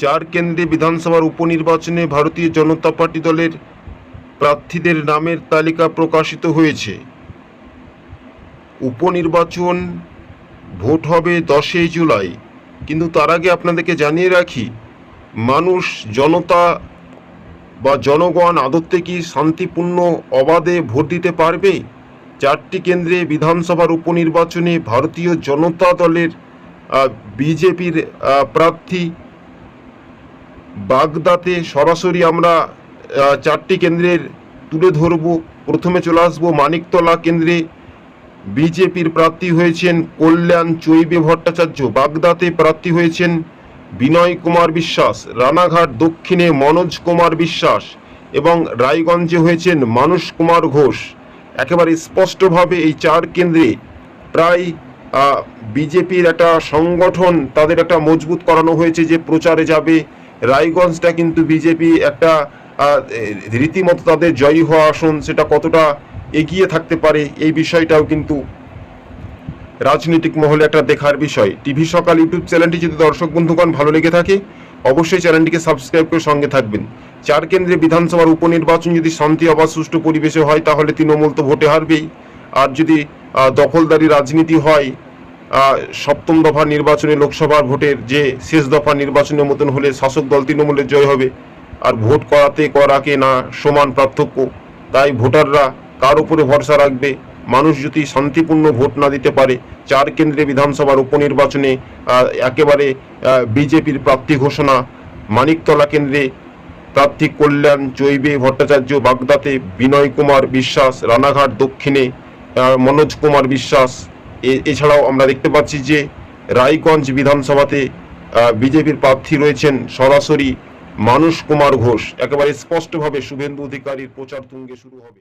চার কেন্দ্রে বিধানসভার উপনির্বাচনে ভারতীয় জনতা পার্টি দলের প্রার্থীদের নামের তালিকা প্রকাশিত হয়েছে। উপনির্বাচন ভোট হবে দশই জুলাই। কিন্তু তার আগে আপনাদেরকে জানিয়ে রাখি, মানুষ, জনতা বা জনগণ আদত্তে কি শান্তিপূর্ণ অবাধে ভোট দিতে পারবে? চারটি কেন্দ্রে বিধানসভার উপনির্বাচনে ভারতীয় জনতা দলের বিজেপির প্রার্থী বাগদাতে সরাসরি আমরা চারটি কেন্দ্রের তুলে ধরব। প্রথমে চলে আসব মানিকতলা কেন্দ্রে। বিজেপির প্রার্থী হয়েছেন কল্যাণ চৈবে ভট্টাচার্য। বাগদাতে প্রার্থী হয়েছেন বিনয় কুমার বিশ্বাস। রানাঘাট দক্ষিণে মনোজ কুমার বিশ্বাস এবং রায়গঞ্জে হয়েছেন মানুষ কুমার ঘোষ। একেবারে স্পষ্টভাবে এই চার কেন্দ্রে প্রায় বিজেপির একটা সংগঠন তাদের একটা মজবুত করানো হয়েছে যে প্রচারে যাবে। রায়গঞ্জটা কিন্তু বিজেপি একটা রীতিমতো তাদের জয়ী হওয়া আসন, সেটা কতটা এগিয়ে থাকতে পারে এই বিষয়টাও কিন্তু রাজনৈতিক মহলে একটা দেখার বিষয়। টিভি সকাল ইউটিউব চ্যানেলটি যদি দর্শক বন্ধুগণ ভালো লেগে থাকে, অবশ্যই চ্যানেলটিকে সাবস্ক্রাইব করে সঙ্গে থাকবেন। চার কেন্দ্রে বিধানসভার উপনির্বাচন যদি শান্তি অবাধ সুষ্ঠু পরিবেশে হয়, তাহলে তৃণমূল তো ভোটে হারবেই। আর যদি দখলদারি রাজনীতি হয় সপ্তম দফা নির্বাচনে লোকসভার ভোটের যে শেষ দফা নির্বাচনের মতন হলে শাসক দল তৃণমূলের জয় হবে। আর ভোট করাতে করাকে না সমান পার্থক্য। তাই ভোটাররা কার উপরে ভরসা রাখবে? মানুষ যদি শান্তিপূর্ণ ভোট না দিতে পারে, চার কেন্দ্রে বিধানসভার উপনির্বাচনে একেবারে বিজেপির প্রার্থী ঘোষণা, মানিকতলা কেন্দ্রে প্রার্থী কল্যাণ চৈবে ভট্টাচার্য, বাগদাতে বিনয় কুমার বিশ্বাস, রানাঘাট দক্ষিণে মনোজ কুমার বিশ্বাস এছাড়াও আমরা দেখতে পাচ্ছি যে রায়গঞ্জ বিধানসভাতে বিজেপির প্রার্থী রয়েছেন সরাসরি মানুষ কুমার ঘোষ। একেবারে স্পষ্টভাবে শুভেন্দু অধিকারীর প্রচার তুঙ্গে শুরু হবে।